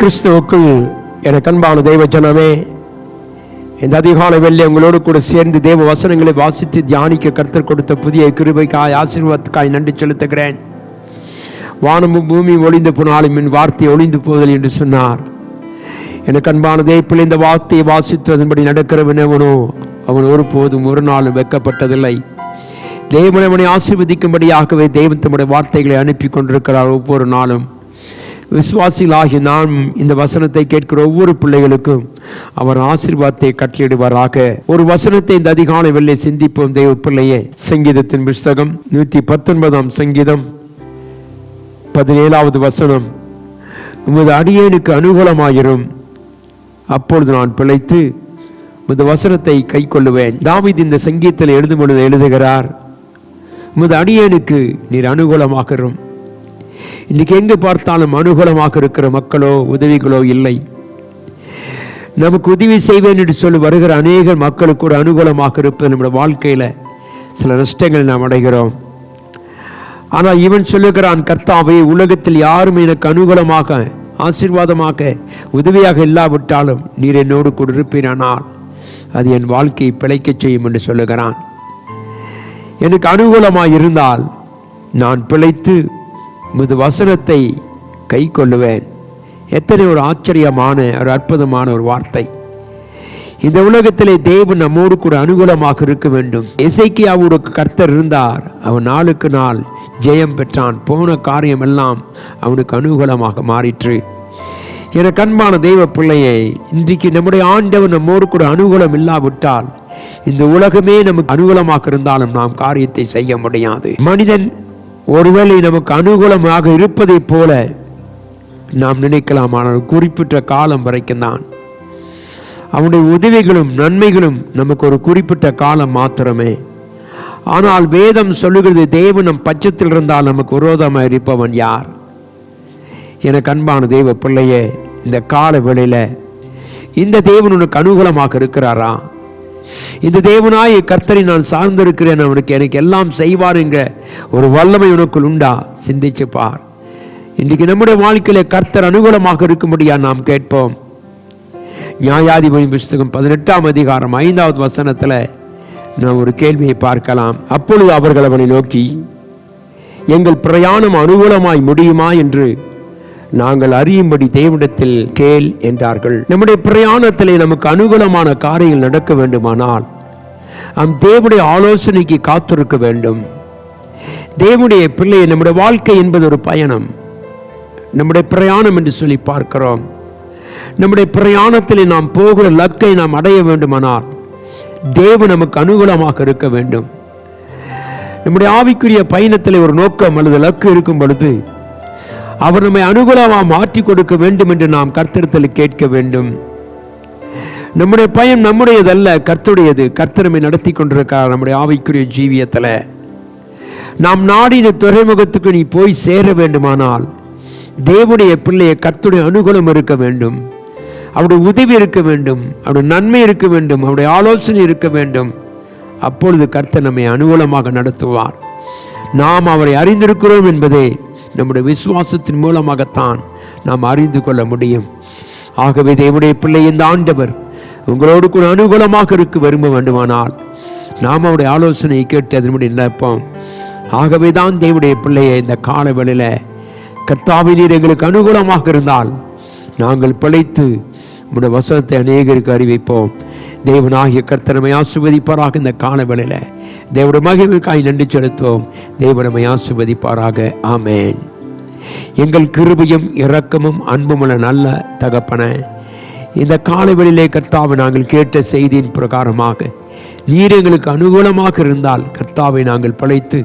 கிறிஸ்துவுக்குள் எனக்கு அன்பான தெய்வ ஜனமே இந்த அதிகால வெள்ளி உங்களோடு கூட சேர்ந்து தேவ வசனங்களை வாசித்து தியானிக்க கர்த்தர் கொடுத்த புதிய கிருபைக்காய் ஆசீர்வாதத்துக்காய் நன்றி செலுத்துகிறேன். வானமும் பூமி ஒளிந்து போனாலும் என் வார்த்தை ஒளிந்து போவதில் என்று சொன்னார். எனக்கு அன்பான தேய்ப்பில் இந்த வார்த்தையை வாசித்ததன்படி நடக்கிறவனவனோ அவன் ஒருபோதும் ஒரு நாளும் வெக்கப்பட்டதில்லை தேவன் அவனை ஆசீர்வதிக்கும்படியாகவே தெய்வம் தம்முடைய வார்த்தைகளை அனுப்பி கொண்டிருக்கிறார் ஒவ்வொரு நாளும். விசுவாசிகளாகி நாம் இந்த வசனத்தை கேட்கிற ஒவ்வொரு பிள்ளைகளுக்கும் அவர் ஆசீர்வாதத்தை கட்டளிடுவாராக ஒரு வசனத்தை இந்த அதிகாலை வெள்ளை சிந்திப்போம். தெய்வ பிள்ளையே சங்கீதத்தின் புஸ்தகம் நூற்றி பத்தொன்பதாம் சங்கீதம் பதினேழாவது வசனம். உமது அடியேனுக்கு அனுகூலமாயிரும். அப்பொழுது நான் பிழைத்து உமது வசனத்தை கை கொள்ளுவேன். தாவித் இந்த சங்கீதத்தில் எழுதும் பொழுது எழுதுகிறார் உமது அடியேனுக்கு நீர் அனுகூலமாகிறோம் இன்னைக்கு எங்கு பார்த்தாலும் அனுகூலமாக இருக்கிற மக்களோ உதவிகளோ இல்லை. நமக்கு உதவி செய்வேன் என்று சொல்லி வருகிற அநேக மக்களுக்கு ஒரு அனுகூலமாக இருப்பது நம்முடைய வாழ்க்கையில் சில நஷ்டங்கள் நாம் அடைகிறோம். ஆனால் இவன் சொல்லுகிறான் கர்த்தாவே உலகத்தில் யாரும் எனக்கு அனுகூலமாக ஆசீர்வாதமாக உதவியாக இல்லாவிட்டாலும் நீர் என்னோடு கூட இருப்பீரானால் அது என் வாழ்க்கையை பிழைக்கச் செய்யும் என்று சொல்லுகிறான். எனக்கு அனுகூலமாக இருந்தால் நான் பிழைத்து உமது வசனத்தை கை கொள்ளுவேன் எத்தனை ஒரு ஆச்சரியமான ஒரு அற்புதமான ஒரு வார்த்தை. இந்த உலகத்திலே தேவன் நம்மோடு கூட அனுகூலமாக இருக்க வேண்டும். இசைக்கியாவோடு கர்த்தர் இருந்தார். அவன் நாளுக்கு நாள் ஜெயம் பெற்றான். போன காரியம் எல்லாம் அவனுக்கு அனுகூலமாக மாறிற்று. என கண்பான தெய்வ பிள்ளையை இன்றைக்கு நம்முடைய ஆண்டவன் நம்மோடு கூட அனுகூலம் இல்லாவிட்டால் இந்த உலகமே நமக்கு அனுகூலமாக இருந்தாலும் நாம் காரியத்தை செய்ய முடியாது. மனிதன் ஒருவேளை நமக்கு அனுகூலமாக இருப்பதைப் போல நாம் நினைக்கலாம் ஆனால் குறிப்பிட்ட காலம் வரைக்கும் தான். அவனுடைய உதவிகளும் நன்மைகளும் நமக்கு ஒரு குறிப்பிட்ட காலம் மாத்திரமே. ஆனால் வேதம் சொல்லுகிறது தேவன் நம் பட்சத்தில் இருந்தால் நமக்கு விரோதமாக இருப்பவன் யார்? எனக்கு அன்பான தெய்வ பிள்ளையே இந்த கால வேளையில் இந்த தேவன் உனக்கு அனுகூலமாக இருக்கிறாரா? இந்த தேவனாய் கர்த்தரை நான் சார்ந்திருக்கிறேன் அவனுக்கு எனக்கு எல்லாம் செய்வார் என்கிற ஒரு வல்லமை உனக்குள் உண்டா? சிந்திச்சு பார். இன்றைக்கு நம்முடைய வாழ்க்கையில கர்த்தர் அனுகூலமாக இருக்கும்படியா நாம் கேட்போம். நியாயாதிபதி புஸ்தகம் பதினெட்டாம் அதிகாரம் ஐந்தாவது வசனத்தில் நான் ஒரு கேள்வியை பார்க்கலாம். அப்பொழுது அவர்கள் அவனை நோக்கி எங்கள் பிரயாணம் அனுகூலமாய் முடியுமா? என்று நாங்கள் அறியும்படி தேவனிடத்தில் கேள் என்றார்கள். நம்முடைய பிரயாணத்திலே நமக்கு அனுகூலமான காரியங்கள் நடக்க வேண்டுமானால் நம் தேவனுடைய ஆலோசனைக்கு காத்திருக்க வேண்டும். தேவனுடைய பிள்ளை நம்முடைய வாழ்க்கை என்பது ஒரு பயணம். நம்முடைய பிரயாணம் என்று சொல்லி பார்க்கிறோம். நம்முடைய பிரயாணத்தில் நாம் போகிற லக்கை நாம் அடைய வேண்டுமானால் தேவன் நமக்கு அனுகூலமாக இருக்க வேண்டும். நம்முடைய ஆவிக்குரிய பயணத்தில் ஒரு நோக்கம் அல்லது லக்கு இருக்கும் பொழுது அவர் நம்மை அனுகூலமாக மாற்றி கொடுக்க வேண்டும் என்று நாம் கர்த்தரத்தில் கேட்க வேண்டும். நம்முடைய பயம் நம்முடையதல்ல கர்த்தருடையது. கர்த்தரமை நடத்தி கொண்டிருக்கிறார் நம்முடைய ஆவிக்குரிய ஜீவியத்தில். நாம் நாடின துறைமுகத்துக்கு நீ போய் சேர வேண்டுமானால் தேவனுடைய பிள்ளையை கர்த்துடைய அனுகூலம் இருக்க வேண்டும். அவருடைய உதவி இருக்க வேண்டும். அவருடைய நன்மை இருக்க வேண்டும். அவருடைய ஆலோசனை இருக்க வேண்டும். அப்பொழுது கர்த்தர் நம்மை அனுகூலமாக நடத்துவார். நாம் அவரை அறிந்திருக்கிறோம் என்பதே நம்முடைய விசுவாசத்தின் மூலமாகத்தான் நாம் அறிந்து கொள்ள முடியும். ஆகவே தேவனுடைய பிள்ளை இந்த ஆண்டவர் உங்களோடு கூட அனுகூலமாக இருக்க விரும்ப வேண்டுமானால் நாம் அவருடைய ஆலோசனையை கேட்டு அதனுடைய நினைப்போம். ஆகவே தான் தேவனுடைய பிள்ளையை இந்த கால வேளையில் கர்த்தாவி நீர் எங்களுக்கு அனுகூலமாக இருந்தால் நாங்கள் பிழைத்து உடைய வசனத்தை அநேகருக்கு அறிவிப்போம். தேவனாகிய கர்த்தனமை ஆசுவதிப்பாராக இந்த கால வேளையில. தேவனுடைய மகிழ்வுக்காய் நன்றி செலுத்துவோம். தேவனமை ஆசுவதிப்பாராக ஆமேன். எங்கள் கிருபையும் இரக்கமும் அன்புமுள்ள நல்ல தகப்பன இந்த காலவெளியிலே கர்த்தாவை நாங்கள் கேட்ட செய்தியின் பிரகாரமாக நீர் எங்களுக்கு அனுகூலமாக இருந்தால் கர்த்தாவை நாங்கள் பழைத்து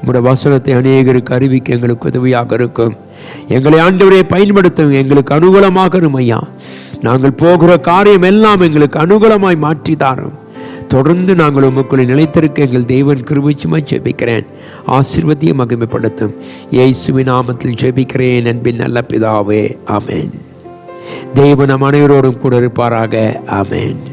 உங்களுடைய வசனத்தை அநேகருக்கு அறிவிக்க எங்களுக்கு உதவியாக இருக்கும். எங்களை ஆண்டவரை பயன்படுத்தும் எங்களுக்கு அனுகூலமாக ஐயா. நாங்கள் போகிற காரியம் எல்லாம் எங்களுக்கு அனுகூலமாய் மாற்றி தாரும். தொடர்ந்து நாங்கள் உமக்குள்ளே நிலைத்திருக்க எங்கள் தெய்வன் கிருபிச்சுமாய் ஜெபிக்கிறேன். ஆசிர்வதியை மகிமைப்படுத்தும். இயேசுவின் நாமத்தில் ஜெபிக்கிறேன் அன்பின் நல்ல பிதாவே. ஆமேன். தேவன் நம் அனைவரோடும் கூட இருப்பாராக. ஆமேன்.